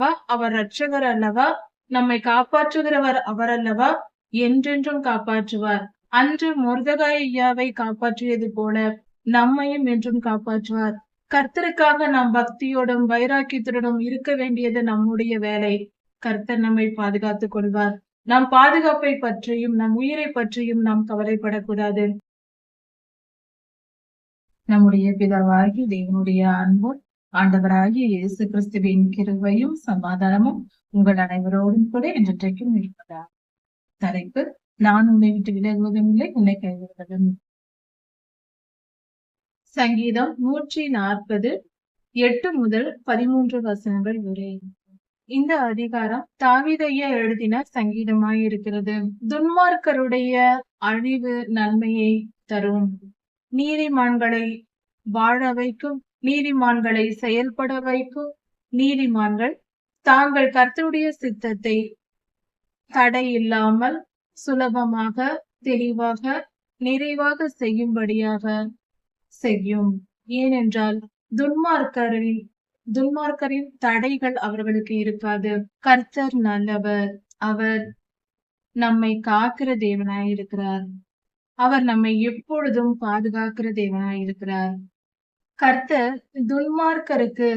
அவர் ரட்சகர் அல்லவா? நம்மை காப்பாற்றுகிறவர் அவர் அல்லவா? என்றென்றும் காப்பாற்றுவார். அன்று முருதகாய் ஐயாவை காப்பாற்றியது போல நம்மையும் என்றும் காப்பாற்றுவார். கர்த்தருக்காக நாம் பக்தியோடும் வைராக்கியத்துடனும் இருக்க வேண்டியது நம்முடைய வேலை. கர்த்தர் நம்மை பாதுகாத்துக் கொள்வார். நம் பாதுகாப்பை பற்றியும் நம் உயிரை பற்றியும் நாம் கவலைப்படக்கூடாது. நம்முடைய பிதாவாகி தேவனுடைய அன்பும் ஆண்டவராகிய இயேசு கிறிஸ்துவின் கிருவையும் சமாதானமும் உங்கள் அனைவரோடும் கூட இன்றைக்கும் இருப்பதா தலைப்பு நான் உன்னை விட்டு விலகுவதும் இல்லை உன்னை கைவிடுவதும் சங்கீதம் நூற்றி நாற்பது எட்டு முதல் பதிமூன்று வசனங்கள் வரை. இந்த அதிகாரம் தாவிதைய எழுதின சங்கீதமாய் இருக்கிறது துன்மார்க்கருடைய அழிவு நன்மையை தரும். நீதிமான்களை வாழ வைக்கும் நீதிமான்களை செயல்பட வைக்கும் நீதிமான்கள் தாங்கள் கர்த்தருடைய சித்தத்தை தடை இல்லாமல் சுலபமாக தெளிவாக நிறைவாக செய்யும்படியாக செய்யும். ஏனென்றால் துன்மார்க்கரின் துன்மார்க்கரின் தடைகள் அவர்களுக்கு இருக்காது. கர்த்தர் நல்லவர். அவர் நம்மை காக்கிற தேவனாய் இருக்கிறார் அவர் நம்மை எப்பொழுதும் பாதுகாக்கிற தேவனாய் இருக்கிறார் கர்த்தர் துன்மார்க்கருக்கு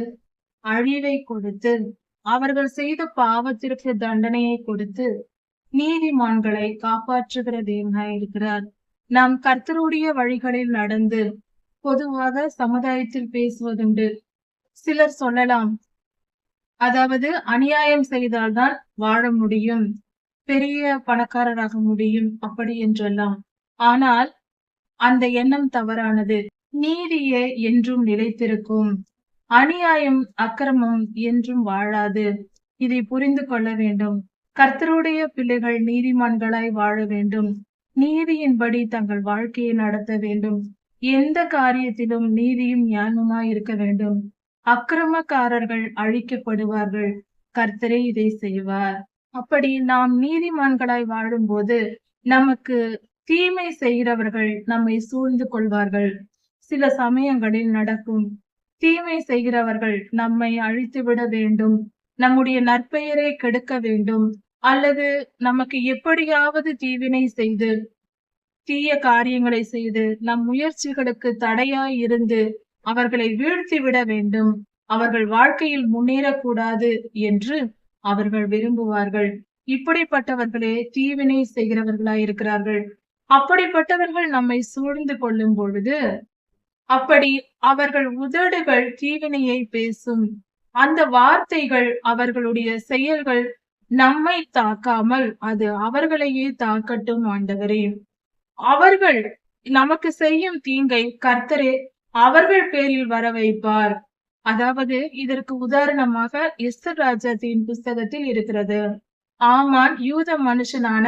அழிவை கொடுத்து அவர்கள் செய்த பாவத்திற்கு தண்டனையை கொடுத்து நீதிமான்களை காப்பாற்றுகிற தேவனாய் இருக்கிறார். நாம் கர்த்தருடைய வழிகளில் நடந்து பொதுவாக சமுதாயத்தில் பேசுவதுண்டு. சிலர் சொல்லலாம் அதாவது அநியாயம் செய்தால்தான் வாழ முடியும் பெரிய பணக்காரராக முடியும் அப்படி என்றெல்லாம். ஆனால் அந்த எண்ணம் தவறானது. நீதியே என்றும் நிலைத்திருக்கும். அநியாயம் அக்கிரமம் என்றும் வாழாது. இதை புரிந்து கொள்ள வேண்டும். கர்த்தருடைய பிள்ளைகள் நீதிமான்களாய் வாழ வேண்டும். நீதியின்படி தங்கள் வாழ்க்கையை நடத்த வேண்டும். எந்த காரியத்திலும் நீதியும் ஞானமாய் இருக்க வேண்டும். அக்கிரமக்காரர்கள் அழிக்கப்படுவார்கள். கர்த்தரே இதை செய்வார். அப்படி நாம் நீதிமான்களாய் வாழும்போது நமக்கு தீமை செய்கிறவர்கள் நம்மை சூழ்ந்து கொள்வார்கள். சில சமயங்களில் நடக்கும். தீமை செய்கிறவர்கள் நம்மை அழித்து விட வேண்டும். நம்முடைய நற்பெயரை கெடுக்க வேண்டும். அல்லது நமக்கு எப்படியாவது தீவினை செய்து தீய காரியங்களை செய்து நம் முயற்சிகளுக்கு தடையாய் இருந்து அவர்களை வீழ்த்தி விட வேண்டும். அவர்கள் வாழ்க்கையில் முன்னேறக்கூடாது என்று அவர்கள் விரும்புவார்கள். இப்படிப்பட்டவர்களே தீவினை செய்கிறவர்களாய் இருக்கிறார்கள் அப்படிப்பட்டவர்கள் நம்மை சூழ்ந்து கொள்ளும் பொழுது அப்படி அவர்கள் உதடுகள் தீவினையை பேசும். அந்த வார்த்தைகள் அவர்களுடைய செயல்கள் நம்மை தாக்காமல் அது அவர்களையே தாக்கட்டும் ஆண்டவரே. அவர்கள் நமக்கு செய்யும் தீங்கை கர்த்தரே அவர்கள் பேரில் வர வைப்பார் அதாவது இதற்கு உதாரணமாக எஸ்தர் ராஜாத்தின் புஸ்தகத்தில் இருக்கிறது. ஆமான் யூத மனுஷனான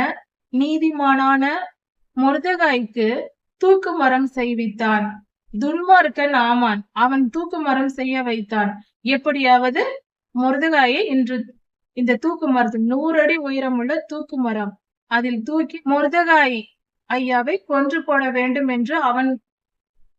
நீதிமானான முருதகாய்க்கு தூக்கு மரம் செய்வித்தான். துன்மார்க்கன் ஆமான். அவன் தூக்கு மரம் செய்ய வைத்தான். எப்படியாவது முருதகாயை இன்று இந்த தூக்கு மரத்தில் நூறு அடி உயரமுள்ள தூக்கு மரம் அதில் தூக்கி முருதகாய் ஐயாவை கொன்று போட வேண்டும் என்று அவன்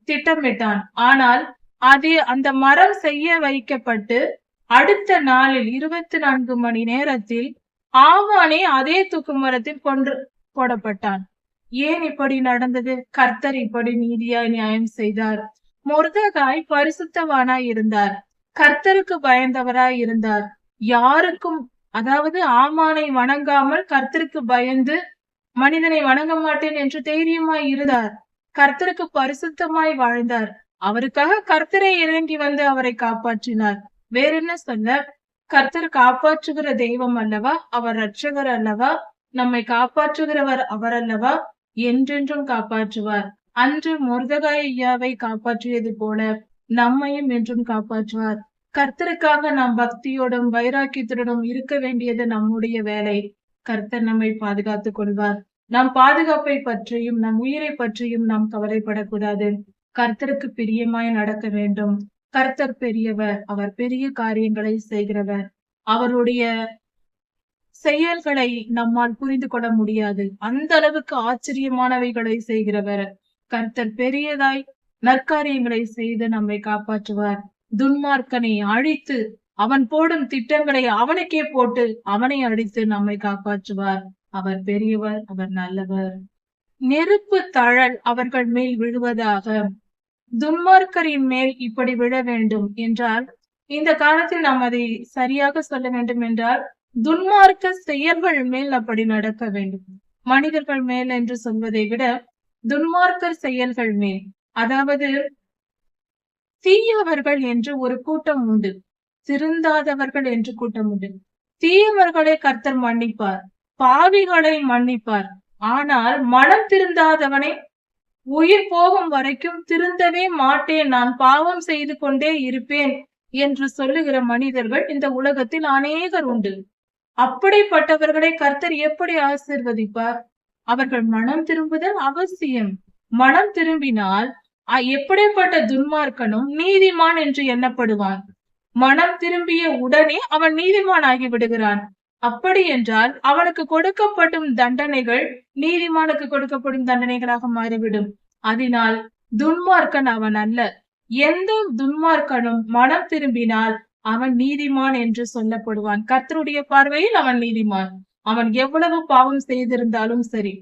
திட்டமிட்டான். ஆனால் அது அந்த மரம் செய்ய வைக்கப்பட்டு அடுத்த நாளில் இருபத்தி நான்கு மணி நேரத்தில் ஆவானே அதே தூக்கு மரத்தில் கொன்று போடப்பட்டான். ஏன் இப்படி நடந்தது? கர்த்தர் இப்படி நீதியாய் நியாயம் செய்தார். முருதகாய் பரிசுத்தவானாய் இருந்தார். கர்த்தருக்கு பயந்தவராய் இருந்தார். யாருக்கும் அதாவது ஆமானை வணங்காமல் கர்த்தருக்கு பயந்து மனிதனை வணங்க மாட்டேன் என்று தைரியமாய் இருந்தார். கர்த்தருக்கு பரிசுத்தமாய் வாழ்ந்தார். அவருக்காக கர்த்தரை இறங்கி வந்து அவரை காப்பாற்றினார். வேற என்ன சொல்ல? கர்த்தர் காப்பாற்றுகிற தெய்வம் அல்லவா? அவர் ரட்சகர் அல்லவா? நம்மை காப்பாற்றுகிறவர் அவர் அல்லவா? என்றென்றும் காப்பாற்றுவார். அன்று முருதகாய் ஐயாவை காப்பாற்றியது போல நம்மையும் என்றும் காப்பாற்றுவார். கர்த்தருக்காக நாம் பக்தியோடும் வைராக்கியத்துடனும் இருக்க வேண்டியது நம்முடைய வேலை. கர்த்தர் நம்மை பாதுகாத்துக் கொள்வார். நம் பாதுகாப்பை பற்றியும் நம் உயிரை பற்றியும் நாம் கவலைப்படக்கூடாது. கர்த்தருக்கு பிரியமாய் நடக்க வேண்டும். கர்த்தர் பெரியவர். அவர் பெரிய காரியங்களை செய்கிறவர். அவருடைய செயல்களை நம்மால் புரிந்து கொள்ள முடியாது. அந்த அளவுக்கு ஆச்சரியமானவைகளை செய்கிறவர். கர்த்தர் பெரியதாய் நற்காரியங்களை செய்து நம்மை காப்பாற்றுவார். துன்மார்க்கனை அழித்து அவன் போடும் திட்டங்களை அவனுக்கே போட்டு அவனை அழித்து நம்மை காப்பாற்றுவார். அவர் பெரியவர் அவர் நல்லவர். நெருப்பு தழல் அவர்கள் மேல் விழுவதாக. துன்மார்க்கரின் மேல் இப்படி விழ வேண்டும் என்றால் இந்த காலத்தில் நாம் அதை சரியாக சொல்ல வேண்டும் என்றால் துன்மார்க்க செயல்கள் மேல் அப்படி நடக்க வேண்டும். மனிதர்கள் மேல் என்று சொல்வதை விட துன்மார்க்கர் செயல்கள் மேல். அதாவது தீயவர்கள் என்று ஒரு கூட்டம் உண்டு. திருந்தாதவர்கள் என்று கூட்டம் உண்டு. தீயவர்களை கர்த்தர் மன்னிப்பார். பாவிகளை மன்னிப்பார். ஆனால் மனம் திருந்தாதவனை உயிர் போகும் வரைக்கும் திருந்தவே மாட்டேன். நான் பாவம் செய்து கொண்டே இருப்பேன் என்று சொல்லுகிற மனிதர்கள் இந்த உலகத்தில் அநேகர் உண்டு. அப்படிப்பட்டவர்களை கர்த்தர் எப்படி ஆசிர்வதிப்பார்? அவர்கள் மனம் திரும்புதல் அவசியம். மனம் திரும்பினால் எப்படிப்பட்ட துன்மார்க்கனும் நீதிமான் என்று எண்ணப்படுவான். மனம் திரும்பிய உடனே அவன் நீதிமான் ஆகி விடுகிறான் அப்படி என்றால் அவனுக்கு கொடுக்கப்படும் தண்டனைகள் நீதிமானுக்கு கொடுக்கப்படும் தண்டனைகளாக மாறிவிடும். அதனால் துன்மார்க்கன் அவன் அல்ல. எந்த துன்மார்க்கனும் மனம் திரும்பினால் அவன் நீதிமான் என்று சொல்லப்படுவான். கர்த்தருடைய பார்வையில் அவன் நீதிமான். அவன் எவ்வளவு பாவம் செய்திருந்தாலும் சரி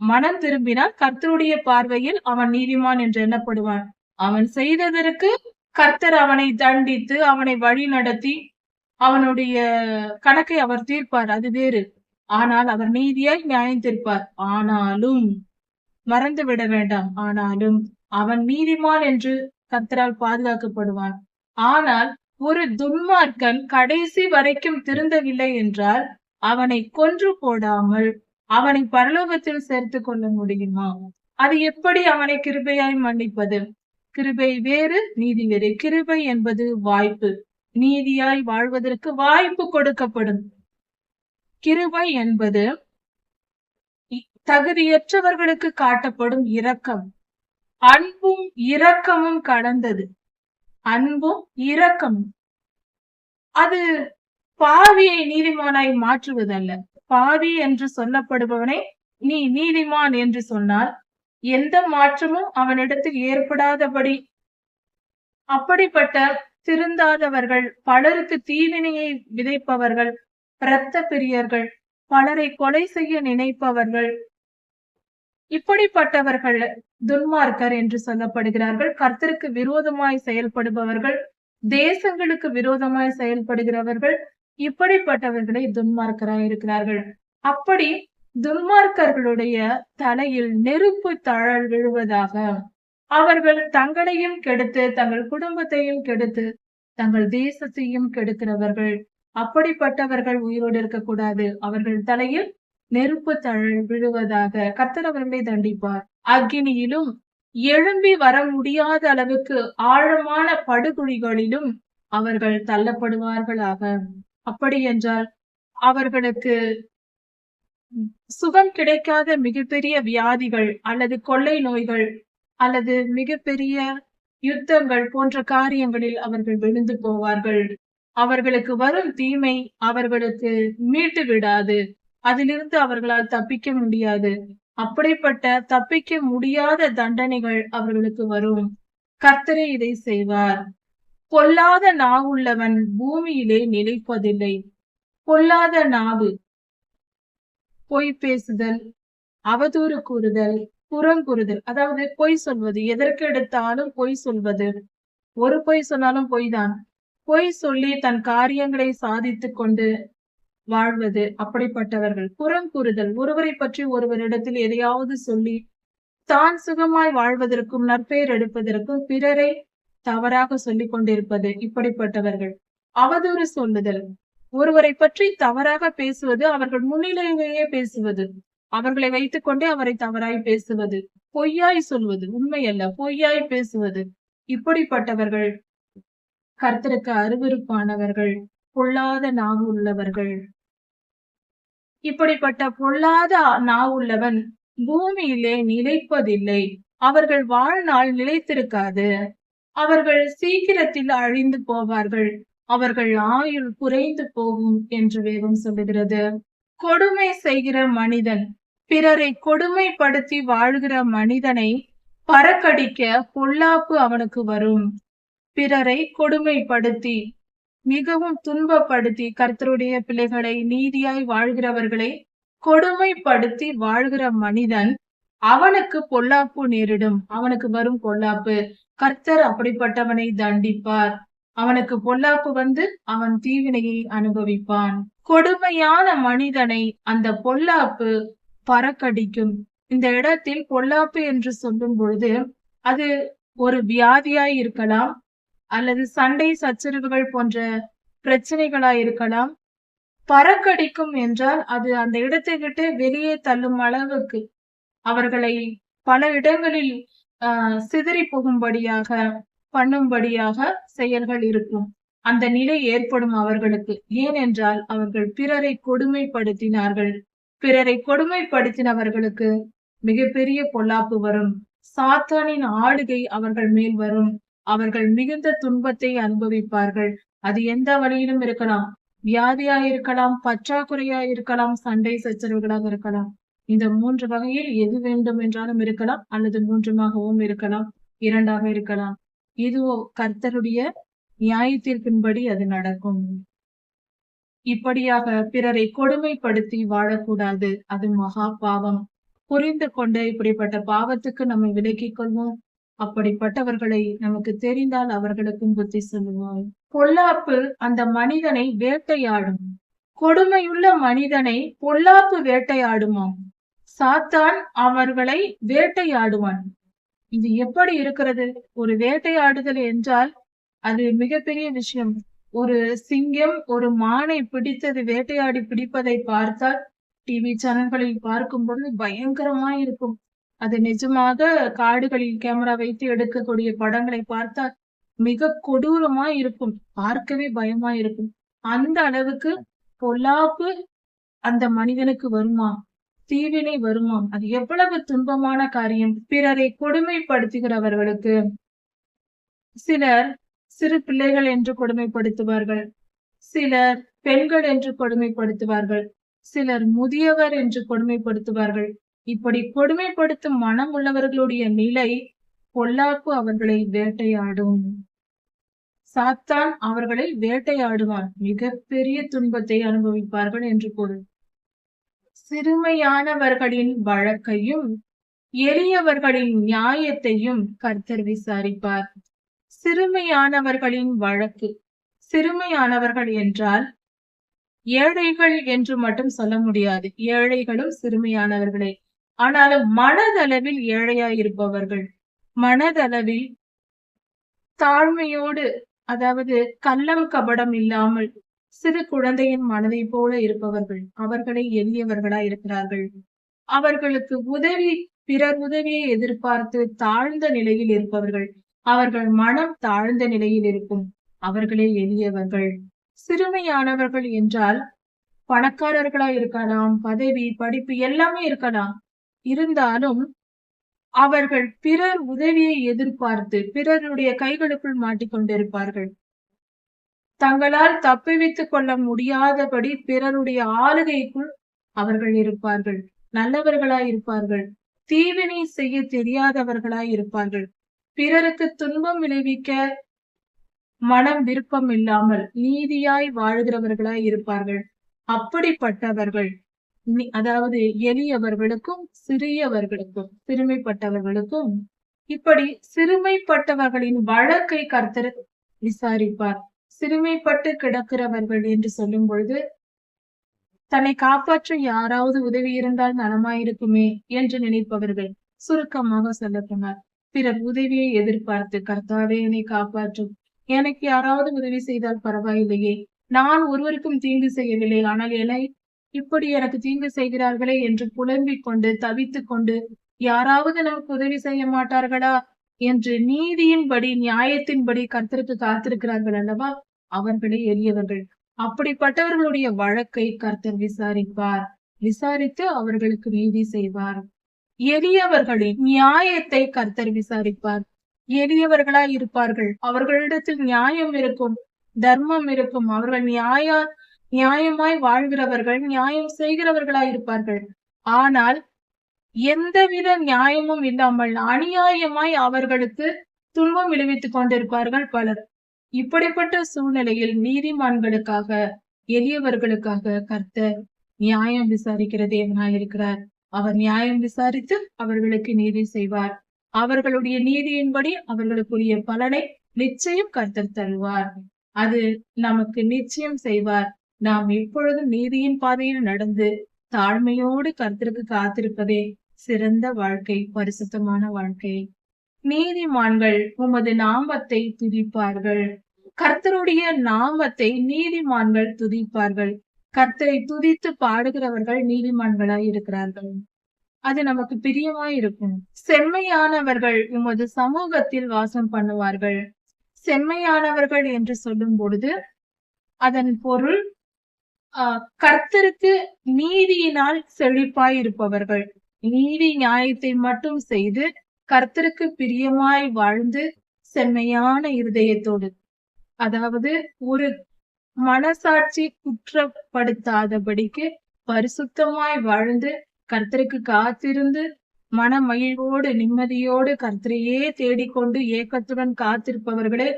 மனம் திரும்பினால் கர்த்தருடைய பார்வையில் அவன் நீதிமான் என்று எண்ணப்படுவான். அவன் செய்ததற்கு கர்த்தர் அவனை தண்டித்து அவனை வழி நடத்தி அவனுடைய கணக்கை அவர் தீர்ப்பார். அது வேறு. ஆனால் அவர் நீதியாய் நியாயம் தீர்ப்பார். ஆனாலும் மறந்து விட வேண்டாம். ஆனாலும் அவன் நீதிமான் என்று கர்த்தரால் பாதுகாக்கப்படுவான். ஆனால் ஒரு துன்மார்க்கன் கடைசி வரைக்கும் திருந்தவில்லை என்றால் அவனை கொன்று போடாமல் அவனை பரலோகத்தில் சேர்த்து கொள்ள முடியுமா? அது எப்படி அவனை கிருபையாய் மன்னிப்பது? கிருபை வேறு நீதி வேறு. கிருபை என்பது வாய்ப்பு. நீதியாய் வாழ்வதற்கு வாய்ப்பு கொடுக்கப்படும். கிருபை என்பது தகுதியற்றவர்களுக்கு காட்டப்படும் இரக்கம். அன்பும் இரக்கமும் கடந்தது. அன்பும் இரக்கமும். அது பாவியை நீதிமானாய் மாற்றுவதல்ல. பாவி என்று சொல்லப்படுபவனை நீ நீதிமான் என்று சொன்னால் எந்த மாற்றமும் அவனிடத்தில் ஏற்படாதபடி. அப்படிப்பட்ட திருந்தாதவர்கள் பலருக்கு தீவினையை விதைப்பவர்கள் இரத்த பிரியர்கள் பலரை கொலை செய்ய நினைப்பவர்கள் இப்படிப்பட்டவர்கள் துன்மார்க்கர் என்று சொல்லப்படுகிறார்கள். கர்த்தருக்கு விரோதமாய் செயல்படுபவர்கள் தேசங்களுக்கு விரோதமாய் செயல்படுகிறவர்கள் இப்படிப்பட்டவர்களை துன்மார்க்கராய் இருக்கிறார்கள். அப்படி துன்மார்க்கர்களுடைய தலையில் நெருப்பு தழல் விழுவதாக அவர்கள் தங்களையும் கெடுத்து தங்கள் குடும்பத்தையும் கெடுத்து தங்கள் தேசத்தையும் கெடுக்கிறவர்கள். அப்படிப்பட்டவர்கள் உயிரோடு இருக்கக்கூடாது. அவர்கள் தலையில் நெருப்பு தழல் விழுவதாக கர்த்தர் தண்டிப்பார். அக்னியிலும் எழும்பி வர முடியாத அளவுக்கு ஆழமான படுகுழிகளிலும் அவர்கள் தள்ளப்படுவார்களாக. அப்படி என்றால் அவர்களுக்கு சுகம் கிடைக்காத மிகப்பெரிய வியாதிகள் அல்லது கொள்ளை நோய்கள் அல்லது மிகப்பெரிய யுத்தங்கள் போன்ற காரியங்களில் அவர்கள் விழுந்து போவார்கள். அவர்களுக்கு வரும் தீமை அவர்களுக்கு மீட்டு விடாது. அதிலிருந்து அவர்களால் தப்பிக்க முடியாது. அப்படிப்பட்ட தப்பிக்க முடியாத தண்டனைகள் அவர்களுக்கு வரும். கர்த்தரே இதை செய்வார். பொல்லாத நாவுள்ளவன் பூமியிலே நிலைப்பதில்லை. பொல்லாத நாவு பொய் பேசுதல் அவதூறு கூறுதல் புறங்குறுதல் அதாவது பொய் சொல்வது எதற்கு எடுத்தாலும் பொய் சொல்வது. ஒரு பொய் சொன்னாலும் பொய்தான். பொய் சொல்லி தன் காரியங்களை சாதித்துக் கொண்டு வாழ்வது அப்படிப்பட்டவர்கள். புறங்கூறுதல் ஒருவரை பற்றி ஒருவரிடத்தில் எதையாவது சொல்லி தான் சுகமாய் வாழ்வதற்கும் நற்பெயர் எடுப்பதற்கும் பிறரை தவறாக சொல்லிக் கொண்டிருப்பது இப்படிப்பட்டவர்கள். அவதூறு சொல்லுதல். ஒருவரை பற்றி தவறாக பேசுவது அவர்கள் முன்னிலையிலேயே பேசுவது. அவர்களை வைத்துக்கொண்டே அவரை தவறாய் பேசுவது. பொய்யாய் சொல்வது. உண்மையல்ல பொய்யாய் பேசுவது. இப்படிப்பட்டவர்கள். கர்த்தருக்கு அருவருப்பானவர்கள். பொல்லாத நாவு உள்ளவர்கள். இப்படிப்பட்ட பொல்லாத நாவுள்ளவன் பூமியிலே நிலைப்பதில்லை. அவர்கள் வாழ்நாள் நிலைத்திருக்காது. அவர்கள் சீக்கிரத்தில் அழிந்து போவார்கள். அவர்கள் ஆயுள் குறைந்து போகும் என்று வேதம் சொல்லுகிறது. கொடுமை செய்கிற மனிதன் பிறரை கொடுமைப்படுத்தி வாழ்கிற மனிதனை பறக்கடிக்க பொல்லாப்பு அவனுக்கு வரும். பிறரை கொடுமைப்படுத்தி மிகவும் துன்பப்படுத்தி கர்த்தருடைய பிள்ளைகளை நீதியாய் வாழ்கிறவர்களை கொடுமைப்படுத்தி வாழ்கிற மனிதன் அவனுக்கு பொல்லாப்பு நேரிடும். அவனுக்கு வரும் பொல்லாப்பு. கர்த்தர் அப்படிப்பட்டவனை தண்டிப்பார். அவனுக்கு பொல்லாப்பு வந்து அவன் தீவினையை அனுபவிப்பான். கொடுமையான மனிதனை அந்த பொல்லாப்பு பறக்கடிக்கும். இந்த இடத்தில் பொல்லாப்பு என்று சொல்லும் பொழுது அது ஒரு வியாதியாய் இருக்கலாம். அல்லது சண்டை சச்சரவுகள் போன்ற பிரச்சனைகளாய் இருக்கலாம். பறக்கடிக்கும் என்றால் அது அந்த இடத்தை விட்டு வெளியே தள்ளும் அளவுக்கு அவர்களை பல இடங்களில் ஆஹ் சிதறி போகும்படியாக பண்ணும்படியாக செயல்கள் இருக்கும். அந்த நிலை ஏற்படும் அவர்களுக்கு. ஏனென்றால் அவர்கள் பிறரை கொடுமைப்படுத்தினார்கள். பிறரை கொடுமைப்படுத்தினவர்களுக்கு மிகப்பெரிய பொல்லாப்பு வரும். சாத்தானின் ஆளுகை அவர்கள் மேல் வரும். அவர்கள் மிகுந்த துன்பத்தை அனுபவிப்பார்கள். அது எந்த வழியிலும் இருக்கலாம். வியாதியா இருக்கலாம் பற்றாக்குறையா இருக்கலாம் சண்டை சச்சரவுகளாக இருக்கலாம். இந்த மூன்று வகையில் எது வேண்டும் என்றாலும் இருக்கலாம் அல்லது மூன்றுமாகவும் இருக்கலாம் இரண்டாக இருக்கலாம். இதுவோ கர்த்தருடைய நியாயத்திற்கின்படி அது நடக்கும். இப்படியாக பிறரை கொடுமைப்படுத்தி வாழக்கூடாது. அது மகா பாவம். புரிந்து கொண்டு இப்படிப்பட்ட பாவத்துக்கு நம்மை விலக்கிக் கொள்வோம். அப்படிப்பட்டவர்களை நமக்கு தெரிந்தால் அவர்களுக்கும் புத்தி சொல்லுவோம் பொல்லாப்பு அந்த மனிதனை வேட்டையாடும். கொடுமையுள்ள மனிதனை பொல்லாப்பு வேட்டையாடுமாம். சாத்தான் அவர்களை வேட்டையாடுவான். இது எப்படி இருக்கிறது? ஒரு வேட்டையாடுதல் என்றால் அது மிகப்பெரிய விஷயம். ஒரு சிங்கம் ஒரு மானை பிடித்தது வேட்டையாடி பிடிப்பதை பார்த்தால் டிவி சேனல்களில் பார்க்கும் பொழுது பயங்கரமா இருக்கும் அது நிஜமாக காடுகளில் கேமரா வைத்து எடுக்கக்கூடிய படங்களை பார்த்தால் மிக கொடூரமா இருக்கும் பார்க்கவே பயமா இருக்கும். அந்த அளவுக்கு பொல்லாப்பு அந்த மனிதனுக்கு வருமா? தீவினை வருமாம் அது எவ்வளவு துன்பமான காரியம். பிறரை கொடுமைப்படுத்துகிறவர்களுக்கு சிலர் சிறு பிள்ளைகள் என்று கொடுமைப்படுத்துவார்கள் சிலர் பெண்கள் என்று கொடுமைப்படுத்துவார்கள் சிலர் முதியவர் என்று கொடுமைப்படுத்துவார்கள் இப்படி கொடுமைப்படுத்தும் மனம் உள்ளவர்களுடைய நிலை பொல்லாப்பு அவர்களை வேட்டையாடும். சாத்தான் அவர்களை வேட்டையாடுவான். மிகப்பெரிய துன்பத்தை அனுபவிப்பார்கள் என்று பொருள். சிறுமையானவர்களின் வழக்கையும் எளியவர்களின் நியாயத்தையும் கர்த்தர் விசாரிப்பார். சிறுமையானவர்களின் வழக்கு. சிறுமையானவர்கள் என்றால் ஏழைகள் என்று மட்டும் சொல்ல முடியாது. ஏழைகளும் சிறுமையானவர்களே. ஆனாலும் மனதளவில் ஏழையா இருப்பவர்கள் மனதளவில் தாழ்மையோடு அதாவது கள்ளம் கபடம் இல்லாமல் சிறு குழந்தையின் மனதை போல இருப்பவர்கள் அவர்களை எளியவர்களா இருக்கிறார்கள். அவர்களுக்கு உதவி பிறர் உதவியை எதிர்பார்த்து தாழ்ந்த நிலையில் இருப்பவர்கள் அவர்கள் மனம் தாழ்ந்த நிலையில் இருக்கும் அவர்களே எளியவர்கள். சிறுமையானவர்கள் என்றால் பணக்காரர்களா இருக்கலாம் பதவி படிப்பு எல்லாமே இருக்கலாம். இருந்தாலும் அவர்கள் பிறர் உதவியை எதிர்பார்த்து பிறருடைய கைகளுக்குள் மாட்டிக்கொண்டிருப்பார்கள். தங்களால் தப்பிவித்துக் கொள்ள முடியாதபடி பிறருடைய ஆளுகைக்குள் அவர்கள் இருப்பார்கள். நல்லவர்களாய் இருப்பார்கள். தீவினை செய்ய தெரியாதவர்களாய் இருப்பார்கள். பிறருக்கு துன்பம் விளைவிக்க மனம் விருப்பம் இல்லாமல் நீதியாய் வாழ்கிறவர்களாய் இருப்பார்கள். அப்படிப்பட்டவர்கள் அதாவது எளியவர்களுக்கும் சிறியவர்களுக்கும் சிறுமைப்பட்டவர்களுக்கும் இப்படி சிறுமைப்பட்டவர்களின் வழக்கை கர்த்தர் விசாரிப்பார். சிறுமைப்பட்டு கிடக்கிறவர்கள் என்று சொல்லும் பொழுது தன்னை காப்பாற்ற யாராவது உதவி இருந்தால் நலமாயிருக்குமே என்று நினைப்பவர்கள் சுருக்கமாக சொல்ல போனார். பிறர் உதவியை எதிர்பார்த்து கர்த்தாவே என்னை காப்பாற்றும். எனக்கு யாராவது உதவி செய்தால் பரவாயில்லையே. நான் ஒருவருக்கும் தீங்கு செய்யவில்லை. ஆனால் என்னை இப்படி எனக்கு தீங்கு செய்கிறார்களே என்று புலம்பிக் கொண்டு தவித்துக் கொண்டு யாராவது நமக்கு உதவி செய்ய மாட்டார்களா என்று நீதியின்படி நியாயத்தின்படி கர்த்தருக்கு காத்திருக்கிறார்கள் அல்லவா? அவர்களே எளியவர்கள். அப்படிப்பட்டவர்களுடைய வழக்கை கர்த்தர் விசாரிப்பார். விசாரித்து அவர்களுக்கு நீதி செய்வார். எளியவர்களின் நியாயத்தை கர்த்தர் விசாரிப்பார். எளியவர்களாய் இருப்பார்கள் அவர்களிடத்தில் நியாயம் இருக்கும் தர்மம் இருக்கும். அவர்கள் நியாய நியாயமாய் வாழ்கிறவர்கள் நியாயம் செய்கிறவர்களாய் இருப்பார்கள் ஆனால் எந்தவித நியாயமும் இல்லாமல் அநியாயமாய் அவர்களுக்கு துன்பம் விளைவித்துக் கொண்டிருப்பார்கள் பலர். இப்படிப்பட்ட சூழ்நிலையில் நீதிமான்களுக்காக எளியவர்களுக்காக கர்த்தர் நியாயம் விசாரிக்கிற தேவனாய் இருக்கிறார்? அவர் நியாயம் விசாரித்து அவர்களுக்கு நீதி செய்வார். அவர்களுடைய நீதியின்படி அவர்களுக்குரிய பலனை நிச்சயம் கர்த்தர் தருவார். அது நமக்கு நிச்சயம் செய்வார். நாம் எப்பொழுதும் நீதியின் பாதையில் நடந்து தாழ்மையோடு கர்த்தருக்கு காத்திருப்பதே சிறந்த வாழ்க்கை பரிசுத்தமான வாழ்க்கை. நீதிமான்கள் உமது நாமத்தை துதிப்பார்கள். கர்த்தருடைய நாமத்தை நீதிமான்கள் துதிப்பார்கள். கர்த்தரை துதித்து பாடுகிறவர்கள் நீதிமான்களாய் இருக்கிறார்கள். அது நமக்கு பிரியமாய் இருக்கும். செம்மையானவர்கள் உமது சமூகத்தில் வாசம் பண்ணுவார்கள். செம்மையானவர்கள் என்று சொல்லும் பொழுது அதன் பொருள் கர்த்தருக்கு நீதியினால் செழிப்பாய் இருப்பவர்கள் நீதி நியாயத்தை மட்டும் செய்து கர்த்தருக்கு பிரியமாய் வாழ்ந்து செம்மையான இருதயத்தோடு. அதாவது ஒரு மனசாட்சி குற்றப்படுத்தாதபடிக்கு பரிசுத்தமாய் வாழ்ந்து கர்த்தருக்கு காத்திருந்து மன மகிழ்வோடு நிம்மதியோடு கர்த்தரையே தேடிக்கொண்டு ஏக்கத்துடன் காத்திருப்பவர்களே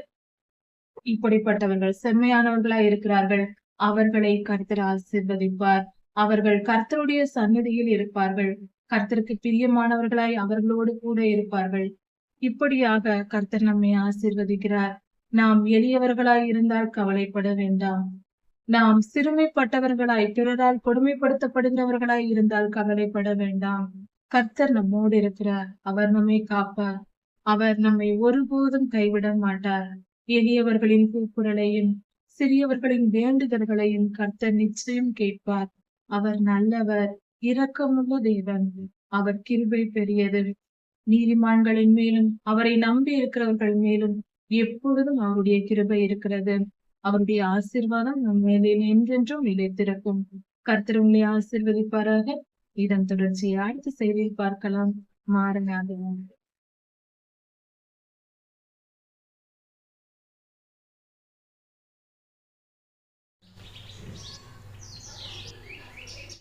இப்படிப்பட்டவர்கள் செம்மையானவர்களாய் இருக்கிறார்கள் அவர்களை கர்த்தர் ஆசிர்வதிப்பார். அவர்கள் கர்த்தருடைய சன்னதியில் இருப்பார்கள். கர்த்தருக்கு பிரியமானவர்களாய் அவர்களோடு கூட இருப்பார்கள். இப்படியாக கர்த்தர் நம்மை ஆசிர்வதிக்கிறார். நாம் எளியவர்களாய் இருந்தால் கவலைப்பட வேண்டாம். நாம் சிறுமைப்பட்டவர்களாய் பிறரால் கொடுமைப்படுத்தப்படுகிறவர்களாய் இருந்தால் கவலைப்பட வேண்டாம். கர்த்தர் நம்மோடு இருக்கிறார். அவர் நம்மை காப்பார். அவர் நம்மை ஒருபோதும் கைவிட மாட்டார். எளியவர்களின் கூக்குரலையும் சிறியவர்களின் வேண்டுதல்களையும் கர்த்தர் நிச்சயம் கேட்பார். அவர் நல்லவர் இரக்கமுள்ள தேவன். அவர் கிருபை பெரியது. நீதிமான்களின் மேலும் அவரை நம்பி இருக்கிறவர்கள் மேலும் எப்பொழுதும் அவருடைய கிருபை இருக்கிறது. அவருடைய ஆசிர்வாதம் நம் மேலே என்றென்றும் நிலைத்திருக்கும். கர்த்தர் உங்களை ஆசிர்வதிப்பாராக. இதன் தொடர்ச்சியை அடுத்த செய்தியில் பார்க்கலாம். மாறனாகவும்